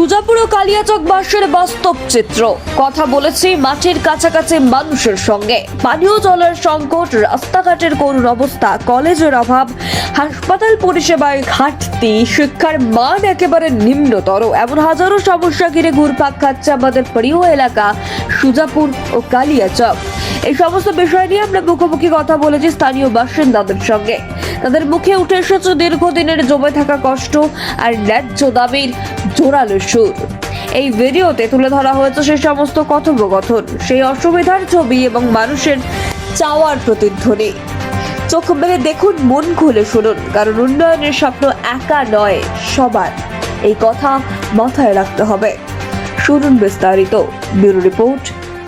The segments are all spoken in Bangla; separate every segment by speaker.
Speaker 1: সুজাপুর ও কালিয়াচক বাসের বাস্তব চিত্র। কথা বলেছি মাঠের কাছাকাছি মানুষের সঙ্গে। পানীয় জলের সংকট, রাস্তাঘাটের করুণ অবস্থা, কলেজের অভাব, হাসপাতাল পরিষেবায় ঘাটতি, শিক্ষার মান একেবারে নিম্নতর। এমন হাজারো সমস্যা ঘিরে ঘুরপাক খাচ্ছে আমাদের প্রিয় এলাকা, সুজাপুর ও কালিয়াচক। এই সমস্ত বিষয় নিয়ে আমরা মুখোমুখি কথা বলেছি স্থানীয় বাসিন্দাদের সঙ্গে। তাদের মুখে উঠে এসেছে দীর্ঘদিনের জমে থাকা কষ্ট আর ন্যায্য দাবির জোরালো সুর। এই ভিডিওতে তুলে ধরা হয়েছে সেই সমস্ত কথোপকথন, সেই অসুবিধার ছবি এবং মানুষের চাওয়ার প্রতিধ্বনি। চোখ মেলে দেখুন, মন খুলে শুনুন, কারণ উন্নয়নের স্বপ্ন একা নয়, সবার। এই কথা মাথায় রাখতে হবে। শুনুন বিস্তারিত, bureau report,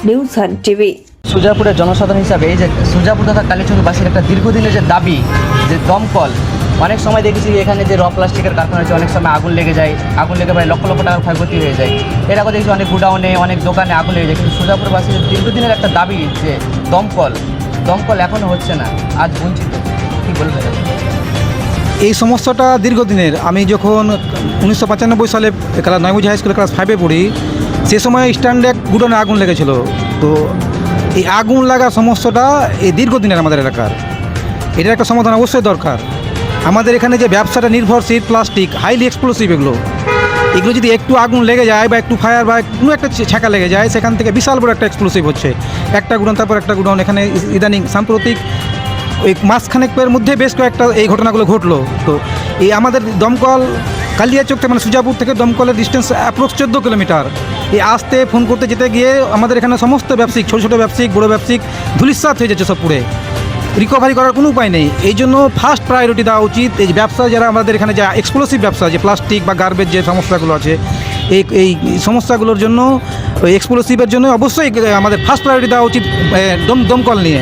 Speaker 1: news hand TV.
Speaker 2: সুজাপুরের জনসাধারণ হিসাবে এই যে সুজাপুর তথা কালীচুরবাসীর একটা দীর্ঘদিনের যে দাবি যে দমকল, অনেক সময় দেখেছি এখানে যে র প্লাস্টিকের কারখানা আছে অনেক সময় আগুন লেগে যায়, আগুন লেগে প্রায় লক্ষ লক্ষ টাকার ক্ষয়ক্ষতি হয়ে যায়। এর আগে দেখছি অনেক গুডাউনে, অনেক দোকানে আগুন লেগে যায়, কিন্তু সুজাপুরবাসীর দীর্ঘদিনের একটা দাবি যে দমকল দমকল এখনও হচ্ছে না, আজ বঞ্চিত। কী বলবেন?
Speaker 3: এই সমস্যাটা দীর্ঘদিনের। আমি যখন উনিশশো পঁচানব্বই সালে ক্লাস নয়মুজি হাই স্কুলে ক্লাস ফাইভে পড়ি, সে সময় স্ট্যান্ডে গুডনে আগুন লেগেছিল। তো এই আগুন লাগা সমস্যাটা এই দীর্ঘদিনের আমাদের এলাকার। এটার একটা সমাধান অবশ্যই দরকার। আমাদের এখানে যে ব্যবসাটা নির্ভরশীল, প্লাস্টিক হাইলি এক্সপ্লোসিভ এগুলো এগুলো যদি একটু আগুন লেগে যায় বা একটু ফায়ার বা কোনো একটা ছেঁকা লেগে যায়, সেখান থেকে বিশাল বড় একটা এক্সপ্লোসিভ হচ্ছে। একটা গুডন তারপর একটা গুডন এখানে ইদানিং সাম্প্রতিক ওই মাসখানেকের মধ্যে বেশ কয়েকটা এই ঘটনাগুলো ঘটলো। তো এই আমাদের দমকল, কালিয়াচক থেকে মানে সুজাপুর থেকে দমকলের ডিস্টেন্স অ্যাপ্রক্স চোদ্দ কিলোমিটার। এই আসতে ফোন করতে যেতে গিয়ে আমাদের এখানে সমস্ত ব্যবসায়িক, ছোটো ছোটো ব্যবসায়িক, বড়ো ব্যবসায়িক ধুলিস্বাত হয়ে যাচ্ছে সব পুরে রিকভারি করার কোনো উপায় নেই। এই জন্য ফার্স্ট প্রায়োরিটি দেওয়া উচিত। এই ব্যবসা, যারা আমাদের এখানে যা এক্সপ্লোসিভ ব্যবসা, যে প্লাস্টিক বা গার্বেজ যে সমস্যাগুলো আছে, এই এই সমস্যাগুলোর জন্য, ওই এক্সপ্লোসিভের জন্য অবশ্যই আমাদের ফার্স্ট প্রায়োরিটি দেওয়া উচিত দম দমকল নিয়ে।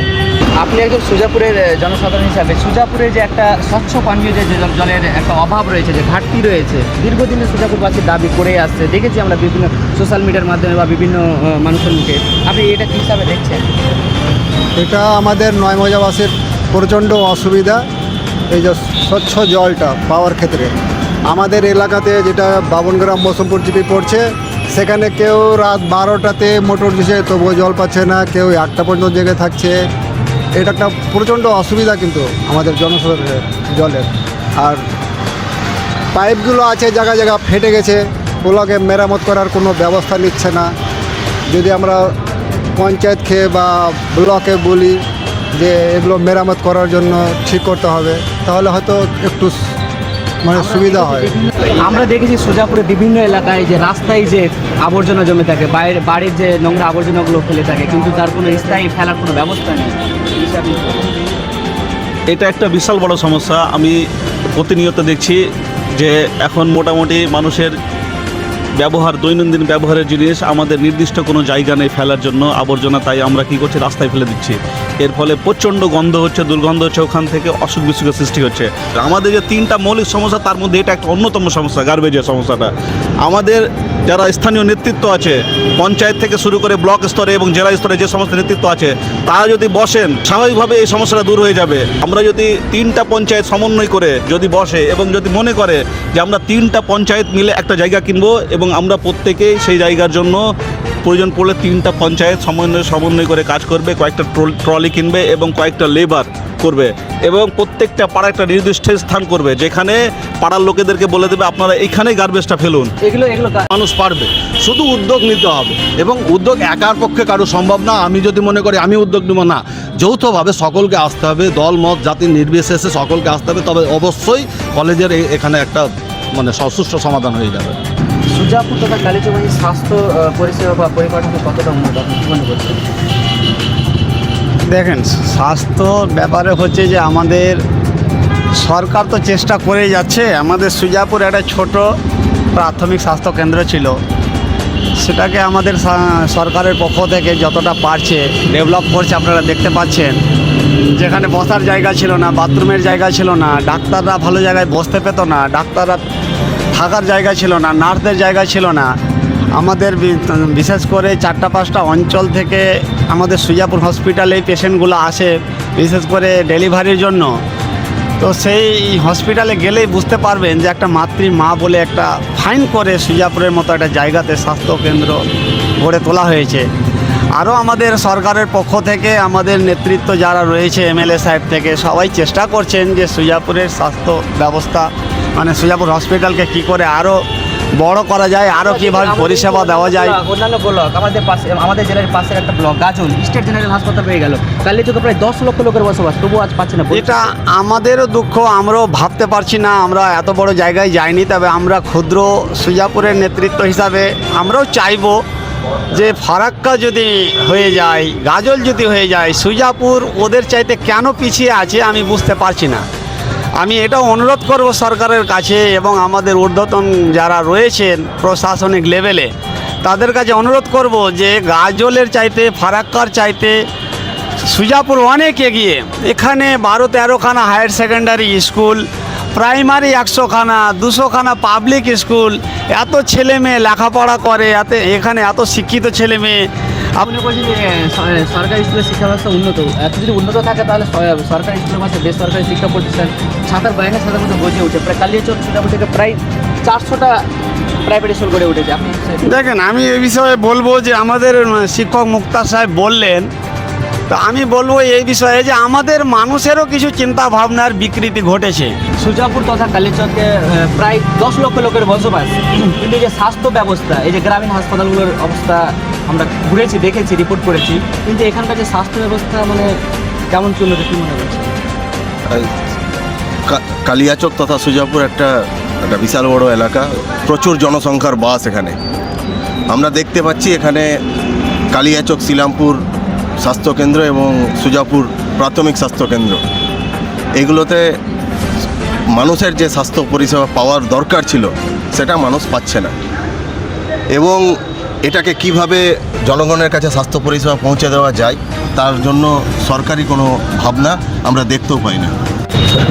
Speaker 2: আপনি একজন সুজাপুরের জনসাধারণ হিসাবে সুজাপুরে যে একটা স্বচ্ছ পানীয় যে জলের একটা অভাব রয়েছে, যে ঘাটতি রয়েছে, দীর্ঘদিনে সুজাপুরবাসী দাবি করে আসছে। দেখেছি আমরা বিভিন্ন সোশ্যাল মিডিয়ার মাধ্যমে বা বিভিন্ন মানুষের মুখে। আপনি এটা কী হিসাবে দেখছেন?
Speaker 4: এটা আমাদের নয় নয়মজাবাসীর প্রচণ্ড অসুবিধা। এই যে স্বচ্ছ জলটা পাওয়ার ক্ষেত্রে। আমাদের এলাকাতে যেটা বাবনগ্রাম মৌসুমপুর জিপি পড়ছে, সেখানে কেউ রাত বারোটাতে মোটর দিছে, তবুও জল পাচ্ছে না, কেউ একটা পর্যন্ত জেগে থাকছে। এটা একটা প্রচণ্ড অসুবিধা কিন্তু আমাদের জনসাধারণের জলের। আর পাইপগুলো আছে, জায়গা জায়গা ফেটে গেছে, ওগুলোকে মেরামত করার কোনো ব্যবস্থা নিচ্ছে না। যদি আমরা পঞ্চায়েত খেয়ে বা ব্লকে বলি যে এগুলো মেরামত করার জন্য ঠিক করতে হবে তাহলে হয়তো একটু মানে সুবিধা হয়।
Speaker 2: আমরা দেখেছি সুজাপুরে বিভিন্ন এলাকায় যে রাস্তায় যে আবর্জনা জমে থাকে বাইরে বাড়ির যে নোংরা আবর্জনাগুলো ফেলে থাকে কিন্তু তার কোনো স্থায়ী ফেলার কোনো ব্যবস্থা নেই।
Speaker 5: এটা একটা বিশাল বড় সমস্যা। আমি প্রতিনিয়ত দেখছি যে এখন মোটামুটি মানুষের ব্যবহার, দৈনন্দিন ব্যবহারের জিনিস, আমাদের নির্দিষ্ট কোনো জায়গা নেই ফেলার জন্য, আবর্জনা, তাই আমরা কি করছি? রাস্তায় ফেলে দিচ্ছি। এর ফলে প্রচণ্ড গন্ধ হচ্ছে, দুর্গন্ধ হচ্ছে, ওখান থেকে অসুখ বিসুখের সৃষ্টি হচ্ছে। আমাদের যে তিনটা মৌলিক সমস্যা, তার মধ্যে এটা একটা অন্যতম সমস্যা গার্বেজের সমস্যাটা। আমাদের যারা স্থানীয় নেতৃত্ব আছে, পঞ্চায়েত থেকে শুরু করে ব্লক স্তরে এবং জেলা স্তরে যে সমস্ত নেতৃত্ব আছে, তারা যদি বসেন, স্বাভাবিকভাবে এই সমস্যাটা দূর হয়ে যাবে। আমরা যদি তিনটা পঞ্চায়েত সমন্বয় করে যদি বসে এবং যদি মনে করে যে আমরা তিনটা পঞ্চায়েত মিলে একটা জায়গা কিনবো এবং আমরা প্রত্যেকেই সেই জায়গার জন্য প্রয়োজন পড়লে তিনটা পঞ্চায়েত সমন্বয় সমন্বয় করে কাজ করবে কয়েকটা ট্রলি কিনবে এবং কয়েকটা লেবার করবে এবং প্রত্যেকটা পাড়া একটা নির্দিষ্ট স্থান করবে যেখানে পাড়ার লোকেদেরকে বলে দেবে আপনারা এইখানেই গার্বেজটা ফেলুন।
Speaker 2: এগুলো এগুলো
Speaker 6: মানুষ পারবে। শুধু উদ্যোগ নিতে হবে এবং উদ্যোগ একার পক্ষে কারও সম্ভব না আমি যদি মনে করি আমি উদ্যোগ নেব না যৌথভাবে সকলকে আসতে হবে দল মত জাতি নির্বিশেষে সকলকে আসতে হবে তবে অবশ্যই কলেজের এখানে একটা মানে সুষ্ঠু সমাধান হয়ে যাবে।
Speaker 2: সুজাপুর তথা কালীচৌবাসী স্বাস্থ্য পরিষেবা বা পরিকাঠামো কতটা উন্নত? আপনি কি মনে করছেন?
Speaker 7: দেখেন, স্বাস্থ্য ব্যাপারে হচ্ছে যে আমাদের সরকার তো চেষ্টা করে যাচ্ছে। আমাদের সুজাপুর একটা ছোট প্রাথমিক স্বাস্থ্য কেন্দ্র ছিল। সেটাকে আমাদের সরকারের পক্ষ থেকে যতটা পারছে ডেভেলপ করছে আপনারা দেখতে পাচ্ছেন। যেখানে বসার জায়গা ছিল না, বাথরুমের জায়গা ছিল না, ডাক্তাররা ভালো জায়গায় বসতে পেতো না, ডাক্তাররা থাকার জায়গা ছিল না, নার্সদের জায়গা ছিল না। আমাদের বিশেষ করে চারটা পাঁচটা অঞ্চল থেকে আমাদের সুজাপুর হসপিটালে এই পেশেন্টগুলো আসে, বিশেষ করে ডেলিভারির জন্য। তো সেই হসপিটালে গেলেই বুঝতে পারবেন যে একটা মাতৃ মা বলে একটা ফাইন করে সুজাপুরের মতো একটা জায়গাতে স্বাস্থ্যকেন্দ্র গড়ে তোলা হয়েছে। আরও আমাদের সরকারের পক্ষ থেকে আমাদের নেতৃত্ব যারা রয়েছে, এমএলএ সাহেব থেকে, সবাই চেষ্টা করছেন যে সুজাপুরের স্বাস্থ্য ব্যবস্থা মানে সুজাপুর হসপিটালকে কি করে আরও বড় করা যায় আরও কীভাবে পরিষেবা দেওয়া যায়?
Speaker 2: অন্যান্য ব্লক আমাদের পাশে আমাদের জেলার পাশের একটা ব্লক গাজল স্টেট জেনারেল হাসপাতাল হয়ে গেল। কালীচকে প্রায় দশ লক্ষ লোকের বসবাস তবুও আজ পাচ্ছে না
Speaker 7: এটা আমাদেরও দুঃখ আমরাও ভাবতে পারছি না আমরা এত বড় জায়গায় যাইনি তবে আমরা ক্ষুদ্র সুজাপুরের নেতৃত্ব হিসাবে আমরাও চাইব যে ফারাক্কা যদি হয়ে যায় গাজল যদি হয়ে যায় সুজাপুর ওদের চাইতে কেন পিছিয়ে আছে আমি বুঝতে পারছি না। আমি এটা অনুরোধ করব সরকারের কাছে এবং আমাদের ঊর্ধ্বতন যারা রয়েছেন প্রশাসনিক লেভেলে, তাদের কাছে অনুরোধ করব যে গাজলের চাইতে, ফারাক্কার চাইতে, সুজাপুর অনেক এগিয়ে। এখানে বারো তেরোখানা হায়ার সেকেন্ডারি স্কুল, প্রাইমারি একশোখানা, দুশোখানা পাবলিক স্কুল, এত ছেলে মেয়ে লেখাপড়া করে, এত এখানে এত শিক্ষিত ছেলে মেয়ে
Speaker 2: আপনি বলছেন যে সরকারি স্কুলের শিক্ষা ব্যবস্থা উন্নত। এত যদি উন্নত থাকে তাহলে সরকারি স্কুলের মাঝে বেসরকারি শিক্ষা প্রতিষ্ঠান সাঁতার বাহিনী সাঁতার মধ্যে গজে উঠে। প্রায় কালিয়াচর সুজাপুর থেকে প্রায় চারশোটা প্রাইভেট স্কুল গড়ে উঠেছে। আপনি
Speaker 7: দেখেন আমি এই বিষয়ে বলব যে আমাদের শিক্ষক মুক্তার সাহেব বললেন তো আমি বলব এই বিষয়ে যে আমাদের মানুষেরও কিছু চিন্তা ভাবনার বিকৃতি ঘটেছে।
Speaker 2: সুজাপুর তথা কালীচকে প্রায় দশ লক্ষ লোকের বসবাস। কিন্তু এই যে স্বাস্থ্য ব্যবস্থা এই যে গ্রামীণ হাসপাতালগুলোর অবস্থা আমরা ঘুরেছি, দেখেছি রিপোর্ট করেছি। কিন্তু এখানকার যে স্বাস্থ্য ব্যবস্থা মানে কেমন কি মনে হচ্ছে
Speaker 8: কালিয়াচক তথা সুজাপুর একটা একটা বিশাল বড় এলাকা। প্রচুর জনসংখ্যার বাস এখানে। আমরা দেখতে পাচ্ছি এখানে কালিয়াচক, শিলামপুর স্বাস্থ্যকেন্দ্র এবং সুজাপুর প্রাথমিক স্বাস্থ্যকেন্দ্র। এগুলোতে মানুষের যে স্বাস্থ্য পরিষেবা পাওয়ার দরকার ছিল, সেটা মানুষ পাচ্ছে না। এবং এটাকে কীভাবে জনগণের কাছে স্বাস্থ্য পরিষেবা পৌঁছে দেওয়া যায়, তার জন্য সরকারি কোনো ভাবনা আমরা দেখতেও পাই না।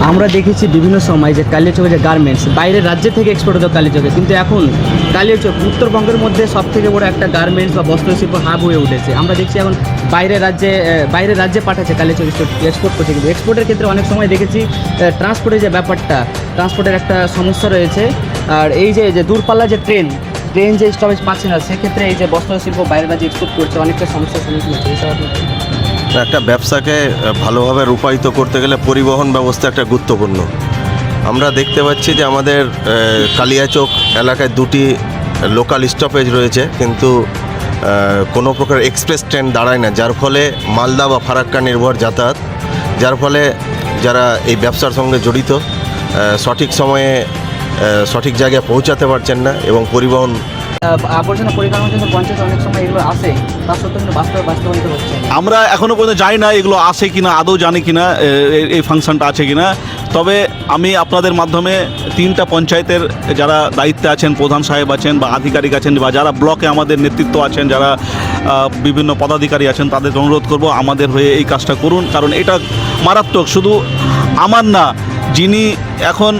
Speaker 2: আমরা দেখেছি বিভিন্ন সময় যে কালিয়াচকের যে গার্মেন্টস বাইরের রাজ্যে থেকে এক্সপোর্ট হতো কালিয়াচকে কিন্তু এখন কালিয়াচক উত্তরবঙ্গের মধ্যে সব থেকে বড় একটা গার্মেন্টস বা বস্ত্রশিল্প হাব হয়ে উঠেছে। আমরা দেখছি এখন বাইরের রাজ্যে বাইরের রাজ্যে পাঠাচ্ছে কালিয়াচক এক্সপোর্ট করছে কিন্তু এক্সপোর্টের ক্ষেত্রে অনেক সময় দেখেছি ট্রান্সপোর্টের যে ব্যাপারটা ট্রান্সপোর্টের একটা সমস্যা রয়েছে। আর এই যে দূরপাল্লা যে ট্রেন ট্রেন যে স্টপেজ পাচ্ছে না, সেক্ষেত্রে এই যে বস্ত্রশিল্প বাইরের রাজ্যে এক্সপোর্ট করছে অনেকটা সমস্যার সম্মুখীন হচ্ছে।
Speaker 8: একটা ব্যবসাকে ভালোভাবে রূপায়িত করতে গেলে পরিবহন ব্যবস্থা একটা গুরুত্বপূর্ণ। আমরা দেখতে পাচ্ছি যে আমাদের কালিয়াচক এলাকায় দুটি লোকাল স্টপেজ রয়েছে, কিন্তু কোনো প্রকার এক্সপ্রেস ট্রেন দাঁড়ায় না, যার ফলে মালদা বা ফারাক্কা নির্ভর যাতায়াত, যার ফলে যারা এই ব্যবসার সঙ্গে জড়িত সঠিক সময়ে সঠিক জায়গায় পৌঁছাতে পারছেন না এবং পরিবহন
Speaker 2: আবর্জনা পরিকাঠামোর জন্য পঞ্চায়েত অনেক সময় এগুলো আসে তা সত্ত্বেও কিন্তু বাস্তবে বাস্তবায়িত হচ্ছে।
Speaker 5: আমরা এখনও পর্যন্ত জানি না এগুলো আছে কিনা আদৌ জানি কিনা এই ফাংশনটা আছে কিনা। তবে আমি আপনাদের মাধ্যমে তিনটা পঞ্চায়েতের যারা দায়িত্বে আছেন প্রধান সাহেব আছেন বা আধিকারিক আছেন বা যারা ব্লকে আমাদের নেতৃত্ব আছেন যারা বিভিন্ন পদাধিকারী আছেন তাদের অনুরোধ করব আমাদের হয়ে এই কাজটা করুন। কারণ এটা মারাত্মক। শুধু আমার না যিনি এখন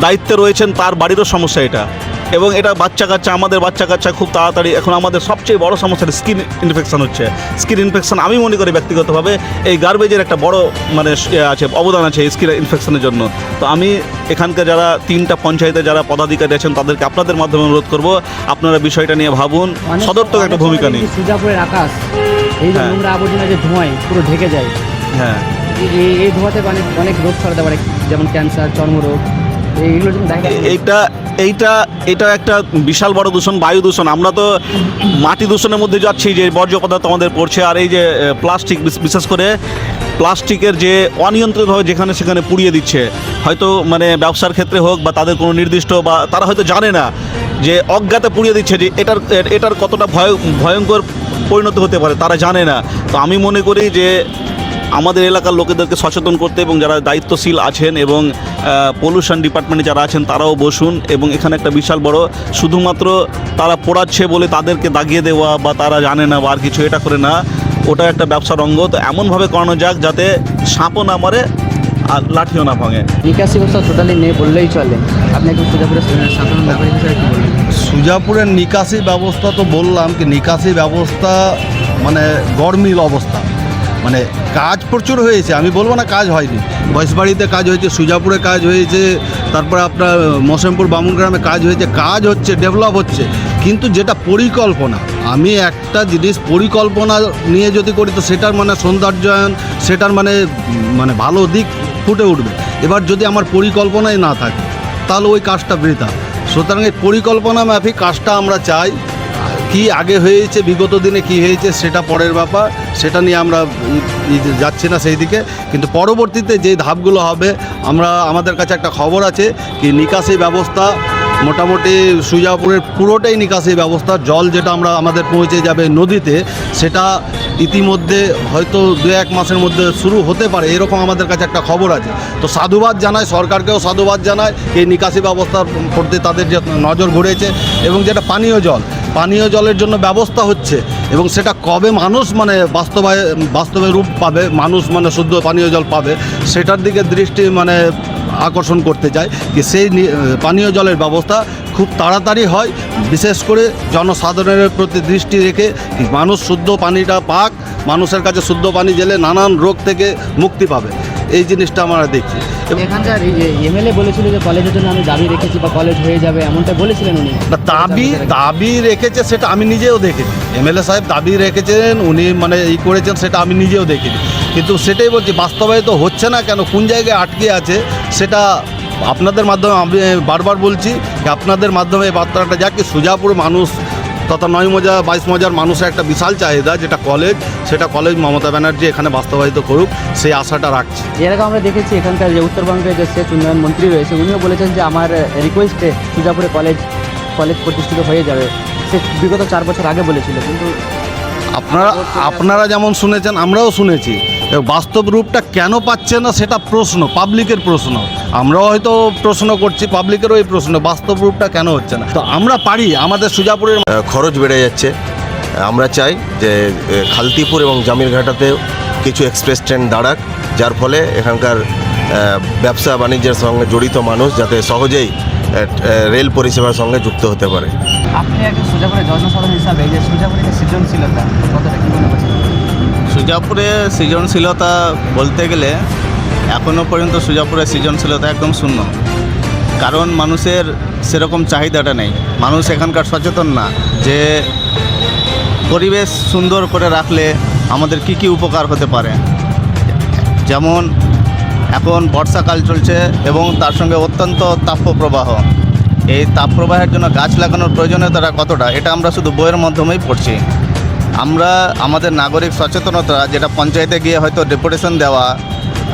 Speaker 5: দায়িত্বে রয়েছেন তার বাড়িরও সমস্যা এটা। এবং এটা বাচ্চা কাচ্চা আমাদের বাচ্চা কাচ্চা খুব তাড়াতাড়ি এখন আমাদের সবচেয়ে বড় সমস্যা স্কিন ইনফেকশন হচ্ছে। স্কিন ইনফেকশন আমি মনে করি ব্যক্তিগতভাবে এই গার্বেজের একটা বড় মানে ইয়ে আছে অবদান আছে স্কিন ইনফেকশনের জন্য। তো আমি এখানকার যারা তিনটা পঞ্চায়েতে যারা পদাধিকারী আছেন তাদেরকে আপনাদের মাধ্যমে অনুরোধ করব আপনারা বিষয়টা নিয়ে ভাবুন।
Speaker 2: অনেক-
Speaker 5: সদর্থক একটা ভূমিকা নিন।
Speaker 2: সুজাপুরের আকাশ এই যে
Speaker 5: হ্যাঁ।
Speaker 2: নোংরা আবর্জনা যে ধোঁয়ায় পুরো ঢেকে যায়
Speaker 5: হ্যাঁ।
Speaker 2: এই ধোঁয়াতে অনেক অনেক রোগ ছড়াতে পারে যেমন ক্যান্সার চর্মরোগ।
Speaker 5: এইটা এইটা, এটা একটা বিশাল বড় দূষণ, বায়ু দূষণ। আমরা তো মাটি দূষণের মধ্যে যাচ্ছি, যে বর্জ্য পদার্থ আমাদের পড়ছে, আর এই যে প্লাস্টিক, বিশ- বিশেষ করে প্লাস্টিকের যে অনিয়ন্ত্রিতভাবে যেখানে সেখানে পুড়িয়ে দিচ্ছে। হয়তো মানে ব্যবসার ক্ষেত্রে হোক বা তাদের কোনো নির্দিষ্ট বা তারা হয়তো জানে না যে অজ্ঞাতে পুড়িয়ে দিচ্ছে, যে এটার এটার কতটা ভয়, ভয়ঙ্কর পরিণত হতে পারে, তারা জানে না। তো আমি মনে করি যে আমাদের এলাকার লোকেদেরকে সচেতন করতে এবং যারা দায়িত্বশীল আছেন এবং পলিউশন ডিপার্টমেন্টে যারা আছেন তারাও বসুন এবং এখানে একটা বিশাল বড় শুধুমাত্র তারা পড়াচ্ছে বলে তাদেরকে দাগিয়ে দেওয়া বা তারা জানে না বা আর কিছু এটা করে না ওটা একটা ব্যবসার অঙ্গ। তো এমনভাবে করানো যাক যাতে সাপও না মারে আর লাঠিও না ভাঙে।
Speaker 2: নিকাশি ব্যবস্থা টোটালি নেই বললেই চলে। আপনি একটু সুজাপুরের সাধারণ নাগরিক হিসেবে কি বলবেন?
Speaker 6: সুজাপুরের নিকাশি ব্যবস্থা তো বললাম কি নিকাশি ব্যবস্থা মানে গরমিল অবস্থা। মানে কাজ প্রচুর হয়েছে, আমি বলব না কাজ হয়নি। বয়সবাড়িতে কাজ হয়েছে, সুজাপুরে কাজ হয়েছে, তারপরে আপনার মসেমপুর বামুনগ্রামে কাজ হয়েছে, কাজ হচ্ছে ডেভেলপ হচ্ছে। কিন্তু যেটা পরিকল্পনা, আমি একটা জিনিস পরিকল্পনা নিয়ে যদি করি, তো সেটার মানে সৌন্দর্যায়ন, সেটার মানে মানে ভালো দিক ফুটে উঠবে। এবার যদি আমার পরিকল্পনাই না থাকে, তাহলে ওই কাজটা বৃথা। সুতরাং এই পরিকল্পনা মাফিক কাজটা আমরা চাই। কি আগে হয়েছে, বিগত দিনে কি হয়েছে সেটা পরের ব্যাপার। সেটা নিয়ে আমরা যাচ্ছি না সেই দিকে। কিন্তু পরবর্তীতে যে ধাপগুলো হবে, আমরা, আমাদের কাছে একটা খবর আছে কি নিকাশি ব্যবস্থা মোটামুটি সুজাপুরের পুরোটাই নিকাশি ব্যবস্থা, জল যেটা আমরা, আমাদের পৌঁছে যাবে নদীতে, সেটা ইতিমধ্যে হয়তো দু এক মাসের মধ্যে শুরু হতে পারে, এরকম আমাদের কাছে একটা খবর আছে। তো সাধুবাদ জানায় সরকারকেও সাধুবাদ জানায় এই নিকাশি ব্যবস্থার প্রতি তাদের যে নজর ঘুরেছে এবং যেটা পানীয় জল পানীয় জলের জন্য ব্যবস্থা হচ্ছে এবং সেটা কবে মানুষ মানে বাস্তবায় বাস্তবে রূপ পাবে, মানুষ মানে শুদ্ধ পানীয় জল পাবে, সেটার দিকে দৃষ্টি মানে আকর্ষণ করতে চাই কি সেই পানীয় জলের ব্যবস্থা খুব তাড়াতাড়ি হয়। বিশেষ করে জনসাধারণের প্রতি দৃষ্টি রেখে মানুষ শুদ্ধ পানিটা পাক, মানুষের কাছে শুদ্ধ পানি জেলে নানান রোগ থেকে মুক্তি পাবে। এই জিনিসটা আমরা দেখছি। এবং
Speaker 2: এখানকার এমএলএ বলেছিল যে কলেজের জন্য আমি দাবি রেখেছি বা কলেজ হয়ে যাবে এমনটা বলেছিলেন উনি?
Speaker 6: দাবি দাবি রেখেছে সেটা আমি নিজেও দেখেছি এমএলএ সাহেব দাবি রেখেছেন উনি মানে ই করেছেন সেটা আমি নিজেও দেখেছি কিন্তু সেটাই বলছি বাস্তবায়িত হচ্ছে না কেন কোন জায়গায় আটকে আছে সেটা আপনাদের মাধ্যমে আমি বারবার বলছি যে আপনাদের মাধ্যমে এই বার্তাটা যাকে সুজাপুর মানুষ তথা নয় মজা বাইশ মজার মানুষের একটা বিশাল চাহিদা যেটা কলেজ সেটা কলেজ মমতা ব্যানার্জি এখানে বাস্তবায়িত করুক সেই আশাটা রাখছি।
Speaker 2: এর আগে আমরা দেখেছি এখানকার যে উত্তরবঙ্গের যে সেচ উন্নয়ন মন্ত্রী রয়েছে উনিও বলেছেন যে আমার রিকোয়েস্টে সুজাপুরে কলেজ কলেজ প্রতিষ্ঠিত হয়ে যাবে। সে বিগত চার বছর আগে বলেছিল কিন্তু
Speaker 6: আপনারা আপনারা যেমন শুনেছেন আমরাও শুনেছি। বাস্তব রূপটা কেন পাচ্ছে না সেটা প্রশ্ন পাবলিকের প্রশ্ন। আমরাও হয়তো প্রশ্ন করছি পাবলিকেরও এই প্রশ্ন বাস্তব রূপটা কেন হচ্ছে না? তো আমরা পারি আমাদের সুজাপুরের
Speaker 8: খরচ বেড়ে যাচ্ছে। আমরা চাই যে খালতিপুর এবং জামিরঘাটাতেও কিছু এক্সপ্রেস ট্রেন দাঁড়াক যার ফলে এখানকার ব্যবসা বাণিজ্যের সঙ্গে জড়িত মানুষ যাতে সহজেই রেল পরিষেবার সঙ্গে যুক্ত হতে পারে।
Speaker 2: আপনি একজন সুজাপুরের জনসাধারণ হিসাবে যে সুজাপুরের সৃজনশীলতা কতটা কী মনে করছেন?
Speaker 9: সুজাপুরে সৃজনশীলতা বলতে গেলে এখনও পর্যন্ত সুজাপুরের সৃজনশীলতা একদম শূন্য। কারণ মানুষের সেরকম চাহিদাটা নেই। মানুষ এখানকার সচেতন না যে পরিবেশ সুন্দর করে রাখলে আমাদের কি কি উপকার হতে পারে। যেমন এখন বর্ষাকাল চলছে এবং তার সঙ্গে অত্যন্ত তাপপ্রবাহ। এই তাপপ্রবাহের জন্য গাছ লাগানোর প্রয়োজনীয়তাটা কতটা, এটা আমরা শুধু বইয়ের মাধ্যমেই পড়ছি। আমরা আমাদের নাগরিক সচেতনতা, যেটা পঞ্চায়েতে গিয়ে হয়তো ডেপুটেশন দেওয়া,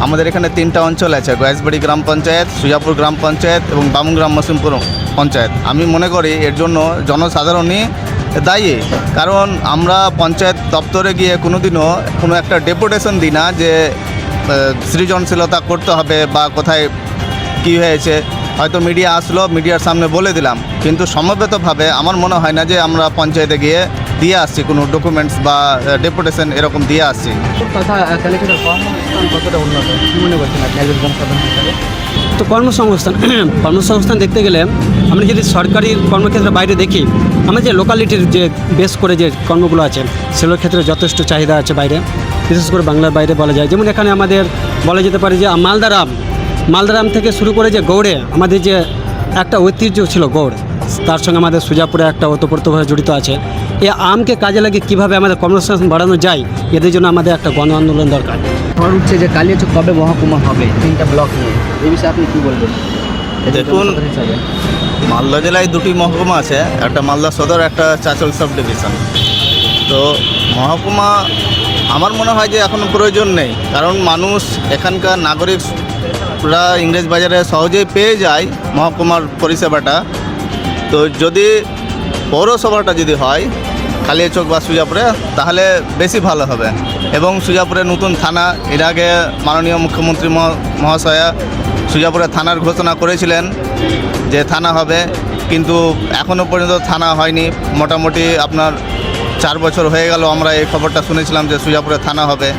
Speaker 9: আমাদের এখানে তিনটা অঞ্চল আছে গয়েসবাড়ি গ্রাম পঞ্চায়েত, সুজাপুর গ্রাম পঞ্চায়েত এবং বামুগ্রাম মসিমপুর পঞ্চায়েত। আমি মনে করি এর জন্য জনসাধারণই দায়ী, কারণ আমরা পঞ্চায়েত দপ্তরে গিয়ে কোনোদিনও কোনো একটা ডেপুটেশন দিই না যে সৃজনশীলতা করতে হবে বা কোথায় কি হয়েছে। হয়তো মিডিয়া আসলো মিডিয়ার সামনে বলে দিলাম, কিন্তু সমবেতভাবে আমার মনে হয় না যে আমরা পঞ্চায়েতে গিয়ে দিয়ে আসছি কোনো ডকুমেন্টস বা ডেপুটেশন এরকম দিয়ে আসছি।
Speaker 10: তো কর্মসংস্থান কর্মসংস্থান দেখতে গেলে আমরা যদি সরকারি কর্মক্ষেত্রের বাইরে দেখি আমরা যে লোকালিটির যে বেস করে যে কর্মগুলো আছে সেগুলোর ক্ষেত্রে যথেষ্ট চাহিদা আছে বাইরে। বিশেষ করে বাংলার বাইরে বলা যায়। যেমন এখানে আমাদের বলা যেতে পারে যে মালদারাম মালদারাম থেকে শুরু করে যে গৌড়ে আমাদের যে একটা ঐতিহ্য ছিল গৌড় তার সঙ্গে আমাদের সুজাপুরে একটা ওতপ্রোতভাবে জড়িত আছে। এই আমকে কাজে লাগে কীভাবে আমাদের কর্মসংস্থান বাড়ানো যায় এদের জন্য আমাদের একটা গণ আন্দোলন দরকার।
Speaker 2: খবর উঠছে যে কালিয়াচক কবে মহকুমা হবে তিনটা ব্লক নিয়ে এই বিষয়ে আপনি কী বলবেন?
Speaker 9: দেখুন, মালদা জেলায় দুটি মহকুমা আছে একটা মালদা সদর একটা চাচল সাব ডিভিশন। তো মহকুমা আমার মনে হয় যে এখন প্রয়োজন নেই কারণ মানুষ এখানকার নাগরিকরা ইংরেজ বাজারে সহজেই পেয়ে যায় মহকুমার পরিষেবাটা। তো যদি পৌরসভাটা যদি হয় কালিয়াচক বা সুজাপুরে, তাহলে বেশি ভালো হবে। এবং সুজাপুরে নতুন থানা, এর আগে মাননীয় মুখ্যমন্ত্রী মহ- মহাশয়া সুজাপুরে থানার ঘোষণা করেছিলেন যে থানা হবে, কিন্তু এখনও পর্যন্ত থানা হয়নি। মোটামুটি আপনার চার বছর হয়ে গেল, আমরা এই খবরটা শুনেছিলাম যে সুজাপুরে থানা হবে।